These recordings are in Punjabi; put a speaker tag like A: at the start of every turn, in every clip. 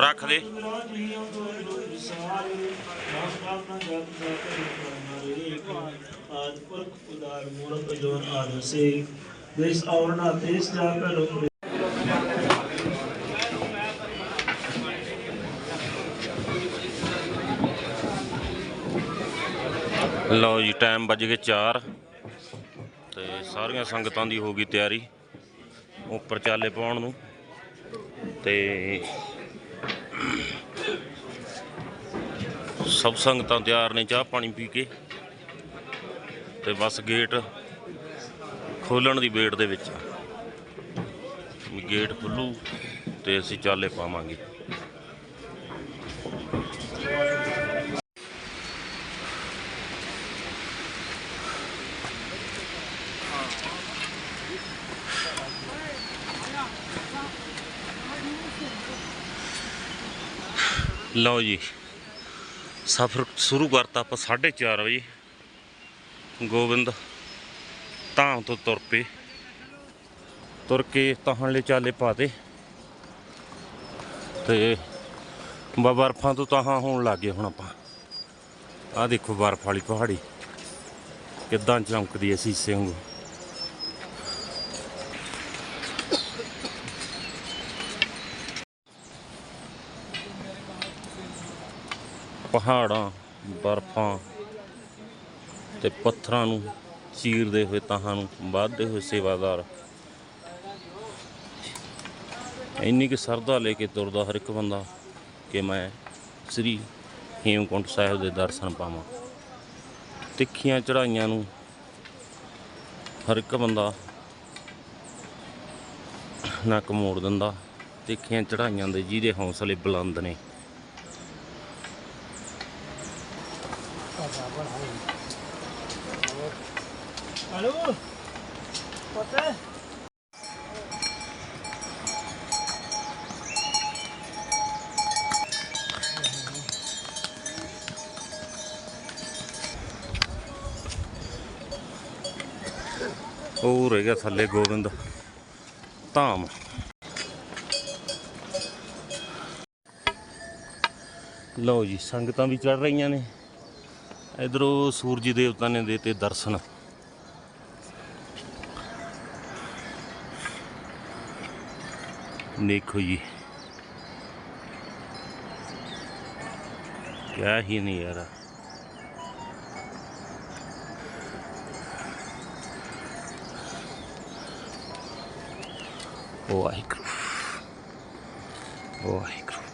A: ਰੱਖ ਦੇ।
B: ਦੇਸ ਆਵਰਣਾ ਦੇਸ ਜਾ ਕੇ
A: ਲਓ ਜੀ ਟਾਈਮ ਵੱਜ ਗਏ 4 ਤੇ ਸਾਰੀਆਂ ਸੰਗਤਾਂ ਦੀ ਹੋ ਗਈ ਤਿਆਰੀ। ਉੱਪਰ ਚਾਲੇ ਪਾਉਣ ਨੂੰ। ਤੇ ਸਭ ਸੰਗਤਾਂ ਤਿਆਰ ਨੇ ਚਾਹ ਪਾਣੀ ਪੀ ਕੇ ਤੇ ਬਸ ਗੇਟ ਖੋਲਣ ਦੀ ਵੇਟ ਦੇ ਵਿੱਚ ਗੇਟ ਖੁੱਲੂ ਤੇ ਅਸੀਂ ਚਾਲੇ ਪਾਵਾਂਗੇ। ਲਓ ਜੀ, ਸਫ਼ਰ ਸ਼ੁਰੂ ਕਰਤਾ ਆਪਾਂ 4:30 ਵਜੇ। ਗੋਬਿੰਦ ਧਾਮ ਤੋਂ ਤੁਰ ਪਏ। ਤੁਰ ਕੇ ਤਾਹਣਲੇ ਚਾਲੇ ਪਾਤੇ ਤੇ। ਬ- ਬਰਫਾਂ ਤੋਂ ਤਾਹਾਂ ਹੋਣ ਲੱਗੇ ਹੁਣ ਆਪਾਂ। ਆਹ ਦੇਖੋ ਬਰਫ ਵਾਲੀ ਪਹਾੜੀ। ਕਿੱਦਾਂ ਚਮਕਦੀ ਐ ਸੀਸੇ ਵਾਂਗੂ। ਪਹਾੜਾਂ, ਬਰਫਾਂ ਤੇ ਪੱਥਰਾਂ ਨੂੰ ਚੀਰਦੇ ਹੋਏ ਤਾਹਾਂ ਨੂੰ ਵੱਧਦੇ ਹੋਏ ਸੇਵਾਦਾਰ। ਇੰਨੀ ਕਿ ਸਰਦਾ ਲੈ ਕੇ ਤੁਰਦਾ ਹਰ ਇੱਕ ਬੰਦਾ ਕਿ ਮੈਂ ਸ੍ਰੀ ਹੇਮਕੁੰਟ ਸਾਹਿਬ ਦੇ ਦਰਸ਼ਨ ਪਾਵਾਂ। ਤਿੱਖੀਆਂ ਚੜਾਈਆਂ ਨੂੰ ਹਰ ਇੱਕ ਬੰਦਾ ਨੱਕ ਮੋੜ ਦਿੰਦਾ। ਤਿੱਖੀਆਂ ਚੜਾਈਆਂ ਦੇ ਜਿਹਦੇ ਹੌਸਲੇ ਬੁਲੰਦ ਨੇ।
B: ਹਲੋ ਪਤਾ
A: ਉਹ ਰਹਿ ਗਿਆ ਥੱਲੇ ਗੋਬਿੰਦ। ਧਾਮ। ਲਓ ਜੀ, ਸੰਗਤਾਂ ਵੀ ਚੜ ਰਹੀਆਂ ਨੇ। ਇਧਰੋਂ ਸੂਰਜ ਦੇਵਤਾ ਨੇ ਦੇਤੇ ਦਰਸ਼ਨ। ਦੇਖੋ ਜੀ। ਕਿਆ ਹੀ ਨਹੀਂ ਯਾਰ ਵਾਹਿਗੁਰੂ। ਵਾਹਿਗੁਰੂ।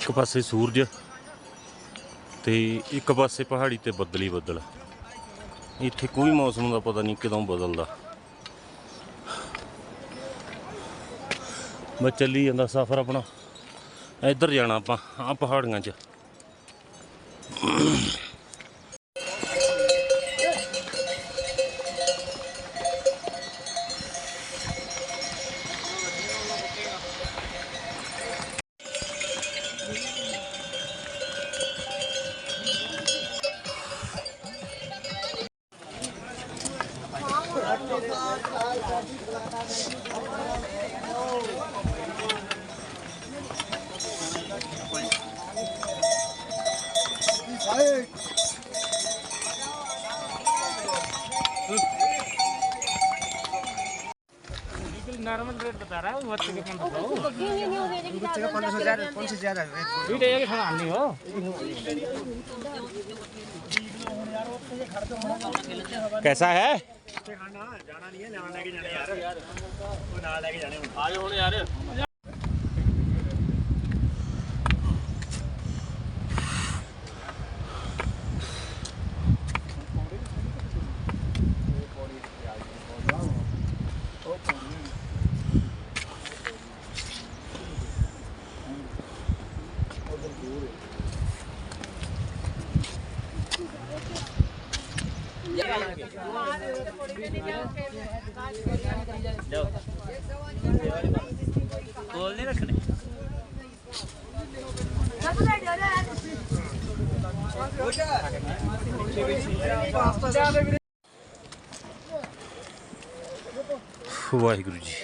A: ਇੱਕ ਪਾਸੇ ਸੂਰਜ ਤੇ ਇੱਕ ਪਾਸੇ ਪਹਾੜੀ ਤੇ ਬੱਦਲੀ ਬੱਦਲ। ਇੱਥੇ ਕੋਈ ਮੌਸਮ ਦਾ ਪਤਾ ਨਹੀਂ ਕਦੋਂ ਬਦਲਦਾ। ਮੈਂ ਚੱਲੀ ਜਾਂਦਾ ਸਫ਼ਰ ਆਪਣਾ। ਇੱਧਰ ਜਾਣਾ ਆਪਾਂ ਆ ਪਹਾੜੀਆਂ 'ਚ।
C: नॉर्मल रेट बता रहा है वो बच्चे के पंद्रह सौ
D: बच्चे का पंद्रह सौ ज्यादा कौन से ज्यादा है
C: ठीक है ये खाना नहीं हो
A: कैसा है ਵਾਹਿਗੁਰੂ ਜੀ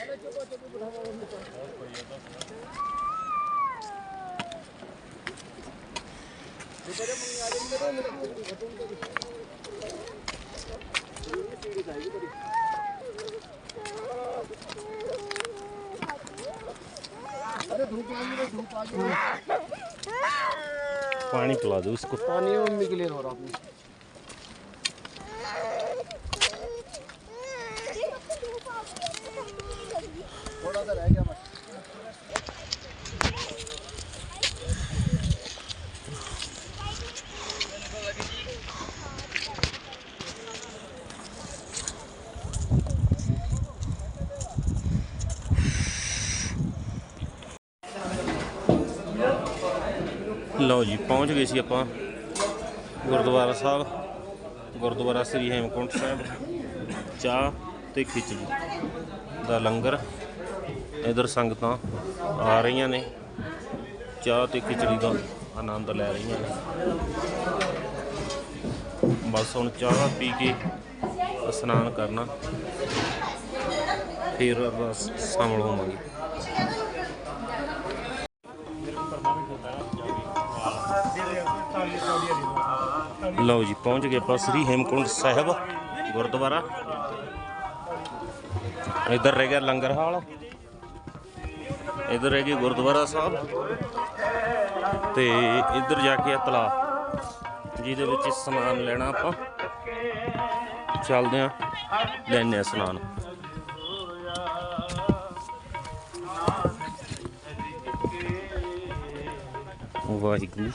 A: पानी पिला दो उसको
E: पानी में मम्मी के लिए हो रहा
A: ਲਓ ਜੀ, ਪਹੁੰਚ ਗਏ ਸੀ ਆਪਾਂ ਗੁਰਦੁਆਰਾ ਸਾਹਿਬ। ਗੁਰਦੁਆਰਾ ਸ੍ਰੀ ਹੇਮਕੁੰਟ ਸਾਹਿਬ। ਚਾਹ ਤੇ ਖਿਚੜੀ ਦਾ ਲੰਗਰ। ਇਧਰ ਸੰਗਤਾਂ ਆ ਰਹੀਆਂ ਨੇ। ਚਾਹ ਤੇ ਖਿਚੜੀ ਦਾ ਆਨੰਦ ਲੈ ਰਹੀਆਂ ਨੇ। ਬਸ ਹੁਣ ਚਾਹ ਪੀ ਕੇ ਇਸ਼ਨਾਨ ਕਰਨਾ। ਫਿਰ ਅਰਦਾਸ ਸ਼ਾਮਲ ਹੋਵਾਂਗੇ ਲਓ ਜੀ, ਪਹੁੰਚ ਗਏ ਆਪਾਂ ਸ੍ਰੀ ਹੇਮਕੁੰਟ ਸਾਹਿਬ, ਗੁਰਦੁਆਰਾ। ਇੱਧਰ ਰਹਿ ਗਿਆ ਲੰਗਰ ਹਾਲ। ਇੱਧਰ ਰਹਿ ਗਿਆ ਗੁਰਦੁਆਰਾ ਸਾਹਿਬ। ਤੇ ਇੱਧਰ ਜਾ ਕੇ ਆ ਤਲਾਅ ਜਿਹਦੇ ਵਿੱਚ ਸਮਾਨ ਲੈਣਾ ਆਪਾਂ। ਚੱਲਦੇ ਆ ਲੈਣੇ ਆ ਸਨਾਨ ਵਾਹਿਗੁਰੂ।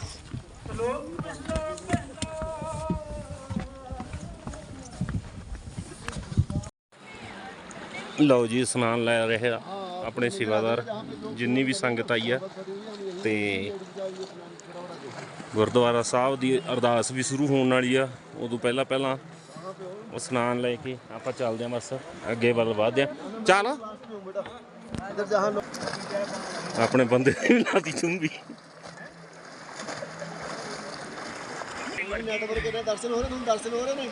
A: ਲਓ ਜੀ, ਇਸ਼ਨਾਨ ਲੈ ਰਹੇ ਆ ਆਪਣੇ ਸੇਵਾਦਾਰ, ਜਿੰਨੀ ਵੀ ਸੰਗਤ ਆਈ ਆ। ਤੇ ਗੁਰਦੁਆਰਾ ਸਾਹਿਬ ਦੀ ਅਰਦਾਸ ਵੀ ਸ਼ੁਰੂ ਹੋਣ ਵਾਲੀ ਆ। ਉਦੋਂ ਪਹਿਲਾਂ ਪਹਿਲਾਂ ਸਨਾਨ ਲੈ ਕੇ ਆਪਾਂ ਚੱਲਦੇ ਆ ਬਸ, ਅੱਗੇ ਵੱਲ ਵਧਦੇ ਆ। ਚੱਲ। ਆਪਣੇ ਬੰਦੇ ਦੀ ਲਾਤੀ ਚੁੰਬੀ
E: ਨੈਟਵਰਕ ਦੇ ਦਰਸ਼ਨ ਹੋ ਰਹੇ ਨੇ? ਦਰਸ਼ਨ ਹੋ ਰਹੇ ਨੇ?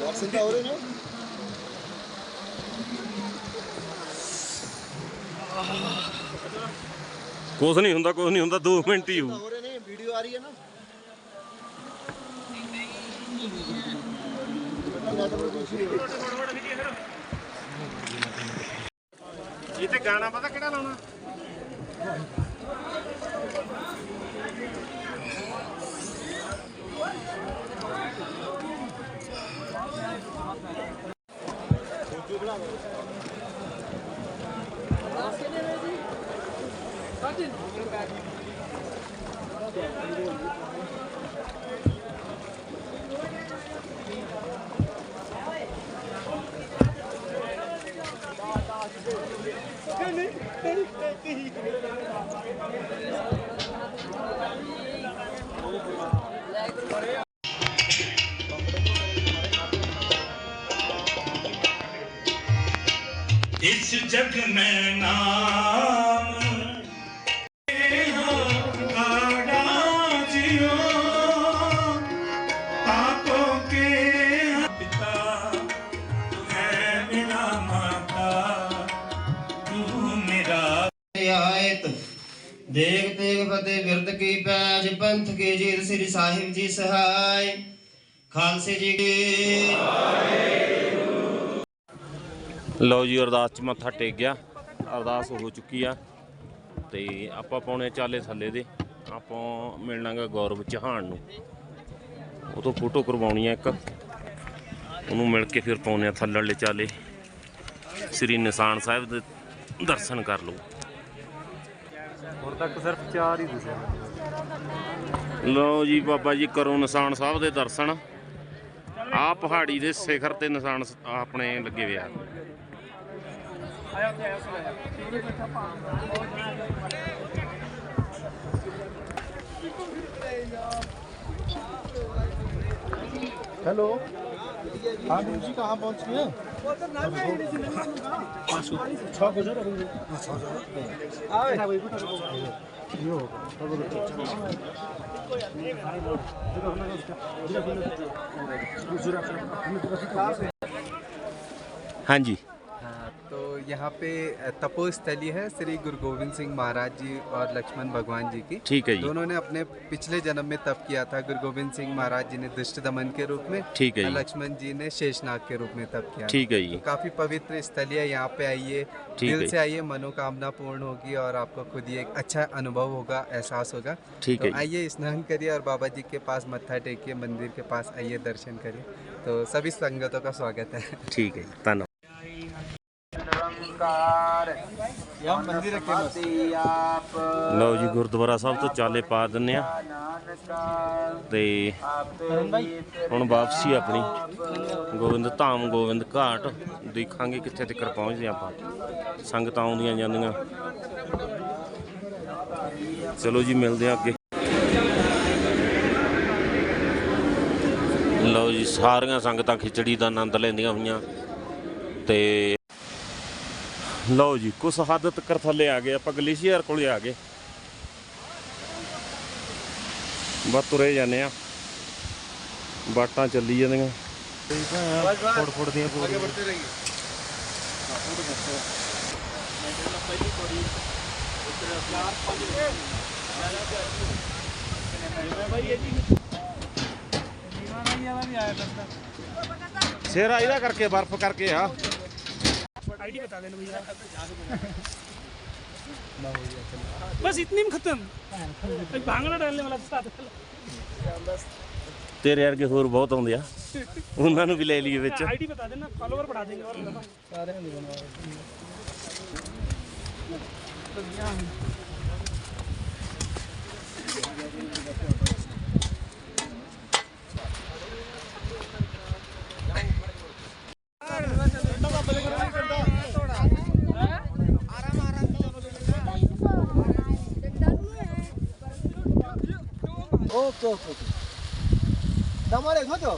E: ਦਰਸ਼ਨ ਤਾਂ ਹੋ ਰਹੇ ਨੇ।
A: ਕੁਝ ਨਹੀਂ ਹੁੰਦਾ ਕੁਝ ਨਹੀਂ ਹੁੰਦਾ 2 ਮਿੰਟ ਹੀ
E: ਹੋ ਰਹੇ ਨੇ ਵੀਡੀਓ ਆ ਰਹੀ ਹੈ ਨਾ
C: ਇਹ ਤੇ ਗਾਣਾ ਪਤਾ ਕਿਹੜਾ ਲਾਉਣਾ?
F: इस जग में नाम
G: ਦੇਖ ਤੇਗ ਫਤਿਹ ਬਿਰਦ ਕੀ ਪੈਜ, ਪੰਥ ਕੀ ਜੀਤ, ਸ੍ਰੀ ਸਾਹਿਬ ਜੀ ਸਹਾਇ ਖਾਲਸੇ ਜੀ ਕੀ
A: ਲਓ ਜੀ, ਅਰਦਾਸ ਚ ਮੱਥਾ ਟੇਕ ਗਿਆ। ਅਰਦਾਸ ਹੋ ਚੁੱਕੀ ਆ ਤੇ ਆਪਾਂ ਪਾਉਣੇ ਚਾਲੇ ਥੱਲੇ ਦੇ। ਆਪਾਂ ਮਿਲਣਾਗਾ ਗੌਰਵ ਚੌਹਾਨ ਨੂੰ। ਉਹ ਤੋਂ ਫੋਟੋ ਕਰਵਾਉਣੀ ਆ ਇੱਕ। ਉਹਨੂੰ ਮਿਲ ਕੇ ਫਿਰ ਪਾਉਣੇ ਆ ਥੱਲੜਲੇ ਚਾਲੇ। ਸ੍ਰੀ ਨਿਸ਼ਾਨ ਸਾਹਿਬ ਦੇ ਦਰਸ਼ਨ ਕਰ ਲਓ।
H: ਤੱਕ ਸਿਰਫ ਚਾਰ ਹੀ ਦਿਸੇ
A: ਲਓ ਜੀ ਬਾਬਾ ਜੀ ਕਰੋ ਨਿਸ਼ਾਨ ਸਾਹਿਬ ਦੇ ਦਰਸ਼ਨ ਆ ਪਹਾੜੀ ਦੇ ਸਿਖਰ ਤੇ ਨਿਸ਼ਾਨ ਸ- ਆਪਣੇ ਲੱਗੇ ਹੋਏ ਆ
E: हेलो हाँ गुरु जी कहाँ पहुँच गए
I: हाँ जी। यहाँ पे तपोस्थली है श्री गुरु गोविंद सिंह महाराज जी और लक्ष्मण भगवान जी की।
A: ठीक है
I: दोनों ने अपने पिछले जन्म में तप किया था। गुरु गोविंद सिंह महाराज जी ने दुष्ट दमन के रूप में
A: ठीक है
I: लक्ष्मण जी ने शेषनाग के रूप में तप किया
A: ठीक है
I: तो काफ़ी पवित्र स्थल है। यहाँ पे आइए दिल से आइए मनोकामना पूर्ण होगी और आपको खुद ही एक अच्छा अनुभव होगा एहसास होगा।
A: ठीक
I: तो
A: है
I: आइए स्नान करिए और बाबा जी के पास मत्था टेकिए मंदिर के पास आइए दर्शन करिए। तो सभी संगतों का स्वागत है। ठीक है धन्यवाद।
A: ਲਓ ਜੀ ਗੁਰਦੁਆਰਾ ਸਾਹਿਬ ਤੋਂ ਚਾਲੇ ਪਾ ਦਿੰਨੇ ਆ ਤੇ ਹੁਣ ਵਾਪਸੀ ਆਪਣੀ। ਗੋਬਿੰਦ ਧਾਮ ਗੋਬਿੰਦ ਘਾਟ। ਦੇਖਾਂਗੇ ਕਿੱਥੇ ਤੱਕ ਪਹੁੰਚਦੇ ਆਪਾਂ। ਸੰਗਤਾਂ ਆਉਂਦੀਆਂ ਜਾਂਦੀਆਂ। ਚਲੋ ਜੀ ਮਿਲਦੇ ਆ ਅੱਗੇ। ਲਓ ਜੀ ਸਾਰੀਆਂ ਸੰਗਤਾਂ ਖਿਚੜੀ ਦਾ ਆਨੰਦ ਲੈਂਦੀਆਂ ਹੋਈਆਂ। ਤੇ ਲਓ ਜੀ, ਕੁਛ ਹੱਦ ਤੱਕ ਥੱਲੇ ਆ ਗਏ, ਆਪਾਂ ਗਲੇਸ਼ੀਅਰ ਕੋਲੇ ਆ ਗਏ। ਬਸ ਤੁਰੇ ਜਾਂਦੇ ਆ। ਬਾਟਾਂ ਚੱਲੀ ਜਾਂਦੀਆਂ।
H: ਫੁੱਟ ਫੁੱਟ ਦੀਆਂ ਪੂਰੀਆਂ
A: ਸਿਰ ਇਹਦਾ ਕਰਕੇ, ਬਰਫ਼ ਕਰਕੇ ਆ।
C: आईडी बता देना भैया बस इतनी में खत्म एक भांगड़ा डालने वाला साथ
A: ਤੇਰੇ ਵਰਗੇ ਹੋਰ ਬਹੁਤ ਆਉਂਦੇ ਆ ਉਹਨਾਂ ਨੂੰ ਵੀ ਲੈ ਲਈਏ ਵਿੱਚ
C: आईडी बता देना फॉलोवर बढ़ा देंगे और ज्यादा।
E: ओके ओके તમારે ખોજો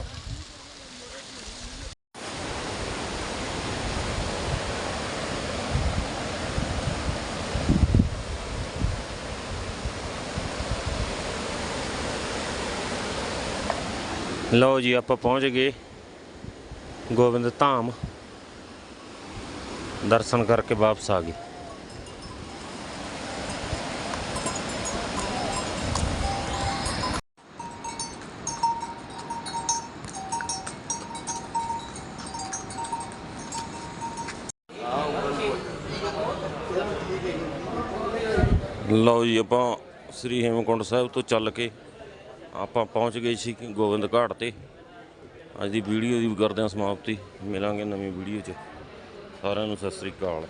A: ਲਓ ਜੀ ਆਪਾਂ ਪਹੁੰਚ ਗਏ ਗੋਬਿੰਦ ਧਾਮ ਦਰਸ਼ਨ ਕਰਕੇ ਵਾਪਸ ਆ ਗਏ ਲਓ ਜੀ, ਆਪਾਂ ਸ੍ਰੀ ਹੇਮਕੁੰਟ ਸਾਹਿਬ ਤੋਂ ਚੱਲ ਕੇ ਆਪਾਂ ਪਹੁੰਚ ਗਏ ਸੀ ਗੋਬਿੰਦ ਘਾਟ ਤੇ। ਅੱਜ ਦੀ ਵੀਡੀਓ ਦੀ ਵੀ ਕਰਦੇ ਹਾਂ ਸਮਾਪਤੀ। ਮਿਲਾਂਗੇ ਨਵੀਂ ਵੀਡੀਓ 'ਚ। ਸਾਰਿਆਂ ਨੂੰ ਸਤਿ ਸ੍ਰੀ ਅਕਾਲ।